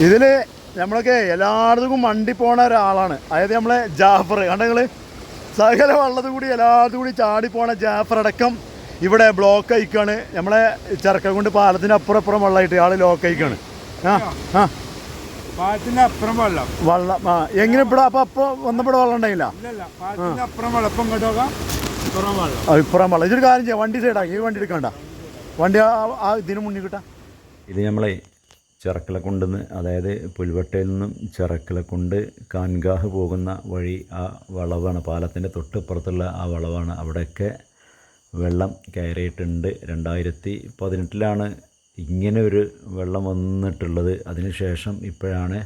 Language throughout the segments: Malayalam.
ഇതിൽ നമ്മളൊക്കെ എല്ലായിടത്തും വണ്ടി പോണ ഒരാളാണ്. അതായത് നമ്മളെ ജാഫർ. കണ്ട സകല വള്ളത് കൂടി എല്ലായിടത്തും കൂടി ചാടി പോണ ജാഫർ അടക്കം ഇവിടെ ബ്ലോക്ക് അയക്കാണ് നമ്മളെ ചെറുക്കകൊണ്ട് പാലത്തിന് അപ്പുറം അപ്പുറം വെള്ളമായിട്ട് ആൾ ലോക്ക് അയക്കാണ് ആ ആ. പാലത്തിന്റെ അപ്പുറം വെള്ളം. വള്ളം ആ എങ്ങനെ ഇവിടെ അപ്പൊ അപ്പൊ വന്നപ്പോ വെള്ളം ഉണ്ടായില്ല? ഇപ്പുറം വെള്ളം. ഇതൊരു കാര്യം ചെയ്യാം വണ്ടി സൈഡാക്കി ഈ വണ്ടി എടുക്കണ്ട. വണ്ടി ആ- ആ ഇതിന് മുന്നിൽ കിട്ടാം. ഇത് നമ്മളെ ചിറക്കിളക്കുണ്ടെന്ന് അതായത് പുൽവട്ടയിൽ നിന്നും ചിറക്കിളക്കുണ്ട് കാൻഗാഹ് പോകുന്ന വഴി ആ വളവാണ്. പാലത്തിന്റെ തൊട്ടിപ്പുറത്തുള്ള ആ വളവാണ്. അവിടെയൊക്കെ വെള്ളം കയറിയിട്ടുണ്ട്. രണ്ടായിരത്തി പതിനെട്ടിലാണ് ഇങ്ങനെ ഒരു വെള്ളം വന്നിട്ടുള്ളത്. അതിനുശേഷം ഇപ്പോഴാണ്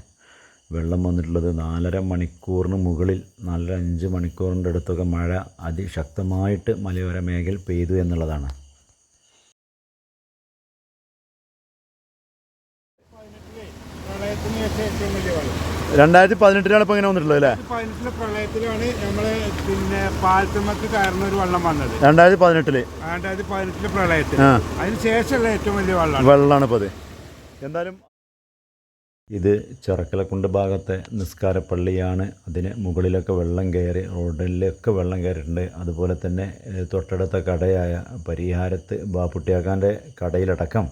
വെള്ളം വന്നിട്ടുള്ളത്. നാലര മണിക്കൂറിന് മുകളിൽ നാലര അഞ്ച് മണിക്കൂറിന്റെ അടുത്തൊക്കെ മഴ അതിശക്തമായിട്ട് മലയോര മേഖലയിൽ പെയ്തു എന്നുള്ളതാണ്. രണ്ടായിരത്തി പതിനെട്ടിലാണ് ഇപ്പൊ ഇങ്ങനെ വന്നിട്ടുള്ളത് അല്ലേ? പതിനെട്ടിലെ പ്രളയത്തിലാണ് നമ്മൾ പിന്നെ പാലത്തുമ്മക്ക് കയറുന്ന ഒരു വെള്ളം വന്നത്. രണ്ടായിരത്തി പതിനെട്ടിൽ. രണ്ടായിരത്തി പതിനെട്ടിലെ പ്രളയത്തിൽ. അതിന് ശേഷമുള്ള ഏറ്റവും വലിയ വെള്ളമാണ്. വെള്ളമാണ് ഇപ്പോൾ അത് എന്തായാലും ഇത് ചിറക്കലക്കുണ്ട് ഭാഗത്തെ നിസ്കാരപ്പള്ളിയാണ് അതിന് മുകളിലൊക്കെ വെള്ളം കയറി റോഡിലൊക്കെ വെള്ളം കയറിയിട്ടുണ്ട്. അതുപോലെ തന്നെ തൊട്ടടുത്ത കടയായ പരിഹാരത്ത് ബാപ്പുട്ടിയാക്കാന്റെ കടയിലടക്കം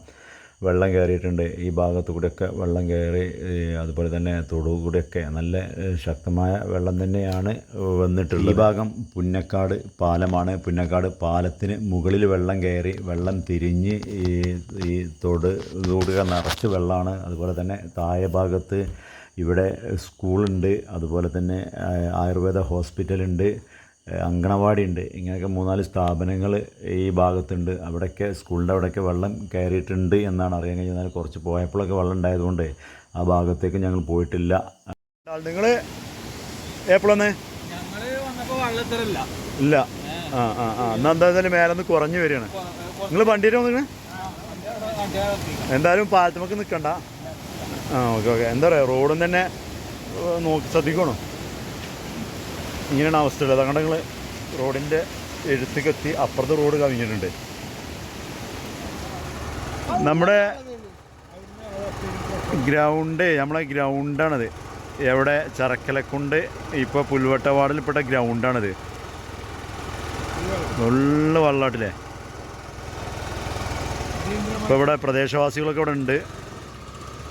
വെള്ളം കയറിയിട്ടുണ്ട്. ഈ ഭാഗത്തു കൂടെയൊക്കെ വെള്ളം കയറി അതുപോലെ തന്നെ തൊടു കൂടെയൊക്കെ നല്ല ശക്തമായ വെള്ളം തന്നെയാണ് വന്നിട്ടുള്ളത്. ഈ ഭാഗം പുന്നക്കാട് പാലമാണ്. പുന്നക്കാട് പാലത്തിന് മുകളിൽ വെള്ളം കയറി വെള്ളം തിരിഞ്ഞ് ഈ ഈ തൊട് തോടുക നിറച്ച് വെള്ളമാണ്. അതുപോലെ തന്നെ താഴെ ഭാഗത്ത് ഇവിടെ സ്കൂളുണ്ട്. അതുപോലെ തന്നെ ആയുർവേദ ഹോസ്പിറ്റലുണ്ട്. അങ്കണവാടി ഉണ്ട്. ഇങ്ങനെയൊക്കെ മൂന്നാൽ സ്ഥാപനങ്ങൾ ഈ ഭാഗത്തുണ്ട്. അവിടെയൊക്കെ സ്കൂളിന്റെ അവിടെയൊക്കെ വെള്ളം കയറിയിട്ടുണ്ട് എന്നാണ് അറിയാൻ കഴിഞ്ഞാൽ കുറച്ച് പോയപ്പോഴൊക്കെ വെള്ളം ഉണ്ടായതുകൊണ്ട് ആ ഭാഗത്തേക്ക് ഞങ്ങൾ പോയിട്ടില്ല. നിങ്ങൾ വെള്ളത്തിലില്ല ഇല്ല. ആ ആ ആ. എന്നാ എന്തായാലും മേലെ നിന്ന്? കുറഞ്ഞു വരികയാണ് നിങ്ങൾ വണ്ടിയിൽ വന്നിട്ട് എന്തായാലും പാലത്തുമൊക്കെ നിൽക്കണ്ട. ആ ഓക്കെ ഓക്കെ. എന്താ പറയുക റോഡും തന്നെ നോക്കി ശ്രദ്ധിക്കണം? ഇങ്ങനെയാണ് അവസ്ഥ ഉള്ളത് അതുകൊണ്ട് നിങ്ങൾ റോഡിന്റെ എഴുത്തിക്കെത്തി അപ്പുറത്തെ റോഡ് കവിഞ്ഞിട്ടുണ്ട്. നമ്മുടെ ഗ്രൗണ്ട് നമ്മളെ ഗ്രൗണ്ടാണത്. എവിടെ? ചറക്കലക്കുണ്ട് ഇപ്പോൾ പുൽവട്ട പെട്ട ഗ്രൗണ്ടാണിത്. നല്ല വെള്ളാട്ടില്ലേ ഇപ്പോൾ ഇവിടെ പ്രദേശവാസികളൊക്കെ ഇവിടെ ഉണ്ട്.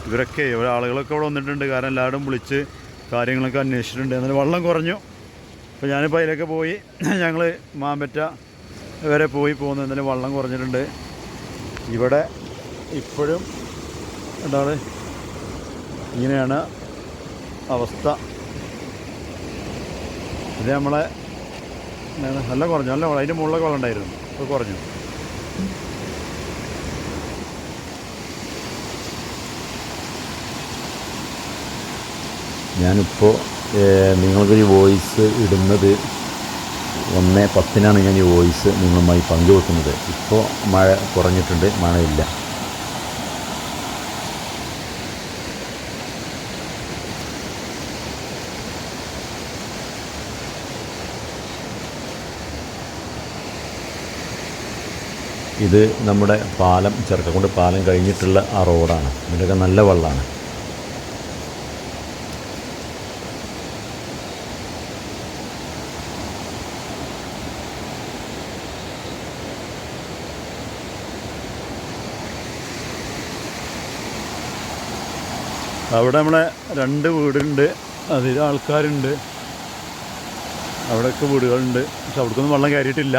ഇവരൊക്കെ ഇവിടെ ആളുകളൊക്കെ ഇവിടെ വന്നിട്ടുണ്ട്. കാരണം എല്ലാവരും വിളിച്ച് കാര്യങ്ങളൊക്കെ അന്വേഷിച്ചിട്ടുണ്ട്. എന്നാലും വള്ളം കുറഞ്ഞു. അപ്പോൾ ഞാനിപ്പോൾ അതിലൊക്കെ പോയി. ഞങ്ങൾ മാമ്പറ്റ വരെ പോയി പോകുന്നു. എന്തായാലും വള്ളം കുറഞ്ഞിട്ടുണ്ട്. ഇവിടെ ഇപ്പോഴും എന്താണ്? ഇങ്ങനെയാണ് അവസ്ഥ. ഇത് നമ്മളെ നല്ല കുറഞ്ഞു. നല്ല അതിന്റെ മുകളിലൊക്കെ വെള്ളം ഉണ്ടായിരുന്നു. ഇപ്പോൾ കുറഞ്ഞു. ഞാനിപ്പോൾ നിങ്ങൾക്കൊരു വോയിസ് ഇടുന്നത് ഒന്ന് പത്തിനാണ് ഞാൻ ഈ വോയിസ് നിങ്ങളുമായി പങ്കുവെക്കുന്നത്. ഇപ്പോൾ മഴ കുറഞ്ഞിട്ടുണ്ട് മഴയില്ല. ഇത് നമ്മുടെ പാലം ചെറുക്കക്കൊണ്ട് പാലം കഴിഞ്ഞിട്ടുള്ള ആ റോഡാണ്. ഇതിന്റെയൊക്കെ നല്ല വെള്ളമാണ് അവിടെ നമ്മളെ രണ്ട് വീടുണ്ട്. അതിൽ ആൾക്കാരുണ്ട്. അവിടെയൊക്കെ വീടുകളുണ്ട്. പക്ഷെ അവിടേക്കൊന്നും വെള്ളം കയറിയിട്ടില്ല.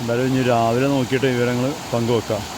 എന്തായാലും ഇനി രാവിലെ നോക്കിയിട്ട് വിവരങ്ങൾ പങ്കുവെക്കാം.